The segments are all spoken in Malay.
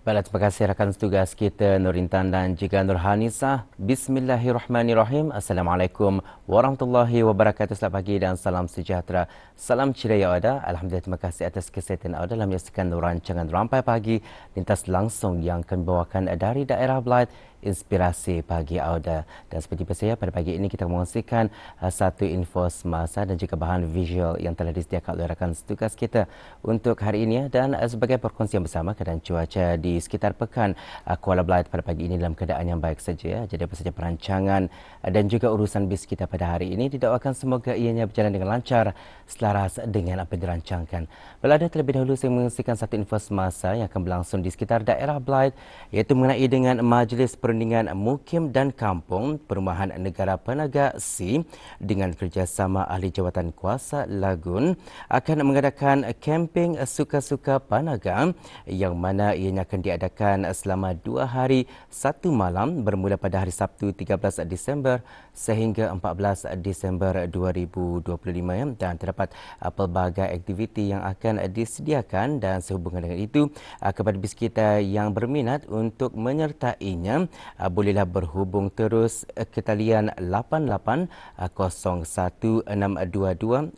Baiklah, terima kasih rakan tugas kita Nur Intan dan juga Nur Hanisah. Bismillahirrahmanirrahim. Assalamualaikum warahmatullahi wabarakatuh. Selamat pagi dan salam sejahtera. Salam ceria Auda. Alhamdulillah terima kasih atas kesihatan Auda dalam menyaksikan rancangan Rampai Pagi lintas langsung yang kami bawakan dari daerah Blythe inspirasi pagi Auda. Dan seperti biasa pada pagi ini kita mengongsikan uh, satu info semasa dan juga bahan visual yang telah disediakan oleh rakan tugas kita untuk hari ini ya. dan uh, sebagai perkongsian bersama keadaan cuaca di sekitar pekan uh, Kuala Blythe pada pagi ini dalam keadaan yang baik saja ya. Jadi apa saja perancangan dan juga urusan bis kita pada hari ini didakwakan semoga ianya berjalan dengan lancar selaras dengan apa yang dirancangkan. Belada terlebih dahulu saya mengongsikan satu info semasa yang akan berlangsung di sekitar daerah Blythe iaitu mengenai dengan Majlis Per Perundingan Mukim dan Kampung Perumahan Negara Penaga C dengan kerjasama Ahli Jawatan Kuasa Lagun akan mengadakan camping suka-suka Panaga yang mana ianya akan diadakan selama dua hari satu malam bermula pada hari Sabtu 13 Disember sehingga 14 Disember 2025 ya. dan terdapat pelbagai aktiviti yang akan disediakan dan sehubungan dengan itu kepada bis kita yang berminat untuk menyertainya uh, bolehlah berhubung terus ke talian 880122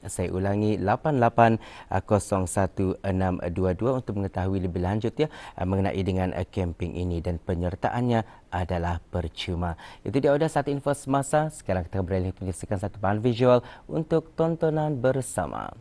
saya ulangi 880122 untuk mengetahui lebih lanjut ya uh, mengenai dengan camping ini dan penyertaannya adalah percuma. Itu dia sudah satu info semasa. Sekarang kita beralih menyaksikan satu bahan visual untuk tontonan bersama.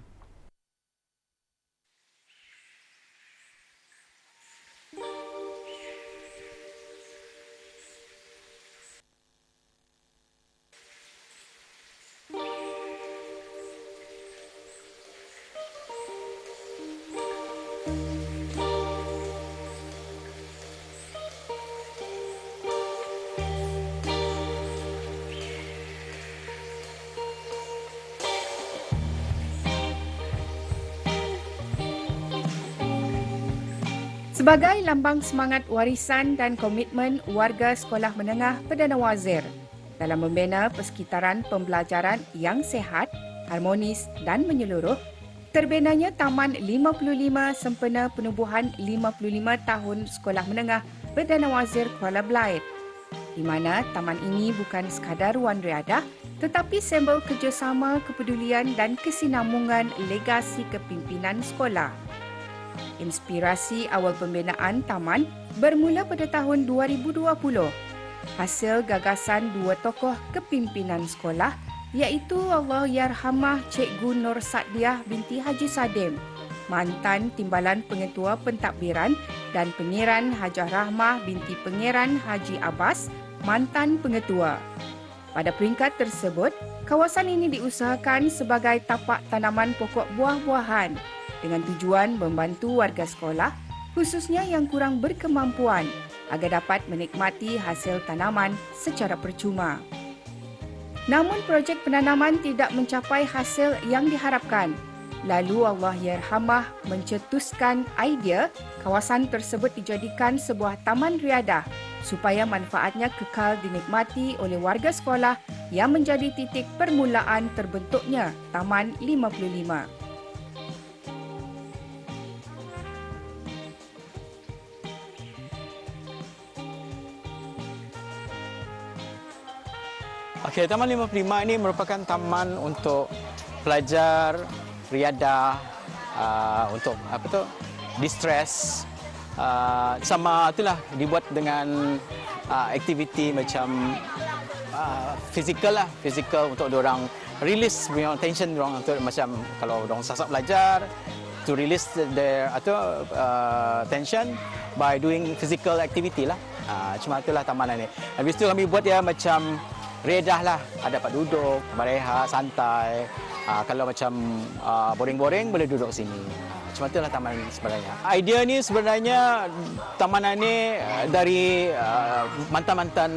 Sebagai lambang semangat warisan dan komitmen warga sekolah menengah Perdana Wazir dalam membina persekitaran pembelajaran yang sehat, harmonis dan menyeluruh, terbinanya Taman 55 sempena penubuhan 55 tahun Sekolah Menengah Perdana Wazir Kuala Blythe di mana taman ini bukan sekadar ruang riadah tetapi simbol kerjasama, kepedulian dan kesinambungan legasi kepimpinan sekolah. Inspirasi awal pembinaan taman bermula pada tahun 2020 hasil gagasan dua tokoh kepimpinan sekolah iaitu Allah Yarhamah Cikgu Nur Sadiah binti Haji Sadim, mantan Timbalan Pengetua Pentadbiran dan Pengiran Hajah Rahmah binti Pengiran Haji Abbas, mantan Pengetua. Pada peringkat tersebut, kawasan ini diusahakan sebagai tapak tanaman pokok buah-buahan dengan tujuan membantu warga sekolah khususnya yang kurang berkemampuan agar dapat menikmati hasil tanaman secara percuma. Namun projek penanaman tidak mencapai hasil yang diharapkan. Lalu Allah Yerhamah mencetuskan idea kawasan tersebut dijadikan sebuah taman riadah supaya manfaatnya kekal dinikmati oleh warga sekolah yang menjadi titik permulaan terbentuknya Taman 55. Okey, Taman 55 ini merupakan taman untuk pelajar riadah uh, untuk apa tu? distress uh, sama itulah dibuat dengan uh, aktiviti macam uh, fizikal lah, fizikal untuk orang release punya tension orang untuk macam kalau orang sasak belajar to release their atau uh, tension by doing physical activity lah. Uh, cuma itulah taman ini. Habis tu kami buat ya macam redah lah. Ada dapat duduk, berehat, santai. Uh, kalau macam uh, boring-boring boleh duduk sini. Uh, cuma itulah taman sebenarnya. Idea ni sebenarnya taman ini dari uh, mantan-mantan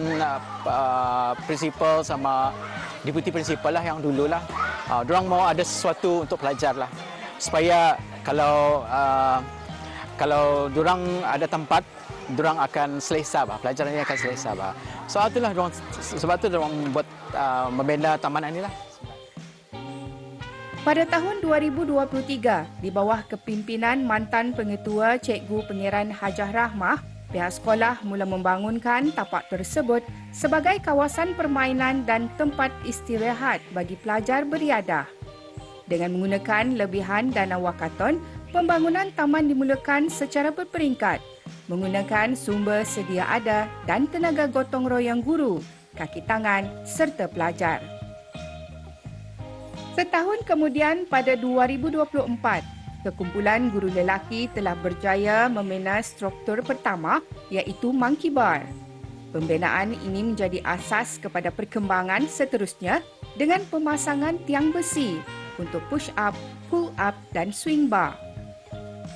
uh, prinsipal sama deputi prinsipal lah yang dulu lah. Uh, diorang mau ada sesuatu untuk pelajar lah. Supaya kalau uh, kalau diorang ada tempat orang akan selesa bah pelajaran ini akan selesa bah so itulah dorang, sebab tu orang buat uh, membina taman ini lah pada tahun 2023, di bawah kepimpinan mantan pengetua Cikgu Pengiran Hajah Rahmah, pihak sekolah mula membangunkan tapak tersebut sebagai kawasan permainan dan tempat istirahat bagi pelajar beriadah. Dengan menggunakan lebihan dana wakaton, pembangunan taman dimulakan secara berperingkat menggunakan sumber sedia ada dan tenaga gotong royong guru, kaki tangan serta pelajar. Setahun kemudian pada 2024, Kekumpulan guru lelaki telah berjaya membina struktur pertama iaitu Monkey Bar. Pembinaan ini menjadi asas kepada perkembangan seterusnya dengan pemasangan tiang besi untuk push up, pull up dan swing bar.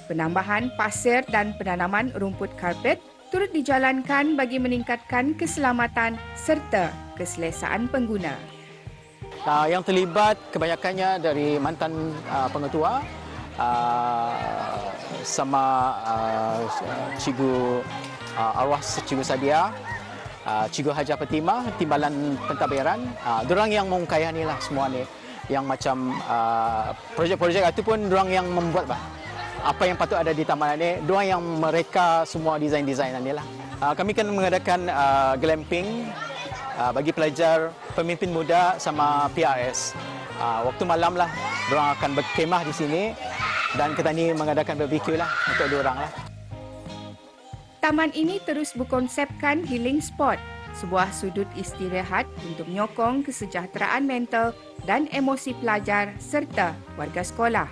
Penambahan pasir dan penanaman rumput karpet turut dijalankan bagi meningkatkan keselamatan serta keselesaan pengguna. Uh, yang terlibat kebanyakannya dari mantan uh, pengetua uh, sama Cikgu Arwah Cikgu Sadia, Cikgu Hajar Petima, Timbalan Pentadbiran. Dorang yang mengkaya ni lah semua ni. Yang macam projek-projek itu pun dorang yang membuat bah. Apa yang patut ada di taman ini, dorang yang mereka semua desain-desain ni lah. Uh, kami akan mengadakan uh, glamping uh, bagi pelajar pemimpin muda sama PRS. Uh, waktu malam lah, dorang akan berkemah di sini dan kita ni mengadakan barbecue lah untuk dua orang lah. Taman ini terus berkonsepkan healing spot, sebuah sudut istirahat untuk menyokong kesejahteraan mental dan emosi pelajar serta warga sekolah.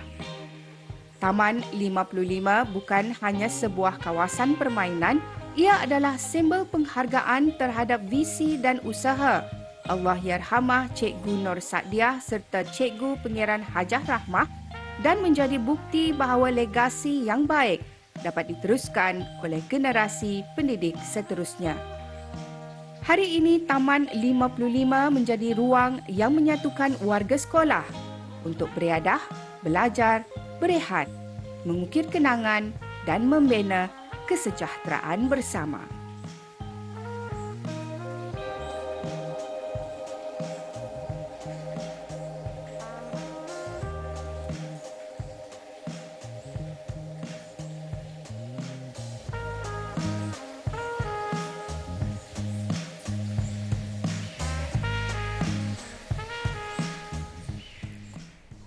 Taman 55 bukan hanya sebuah kawasan permainan, ia adalah simbol penghargaan terhadap visi dan usaha Allah Yarhamah Cikgu Nur Sadiah serta Cikgu Pengiran Hajah Rahmah dan menjadi bukti bahawa legasi yang baik dapat diteruskan oleh generasi pendidik seterusnya. Hari ini Taman 55 menjadi ruang yang menyatukan warga sekolah untuk beriadah, belajar, berehat, mengukir kenangan dan membina kesejahteraan bersama.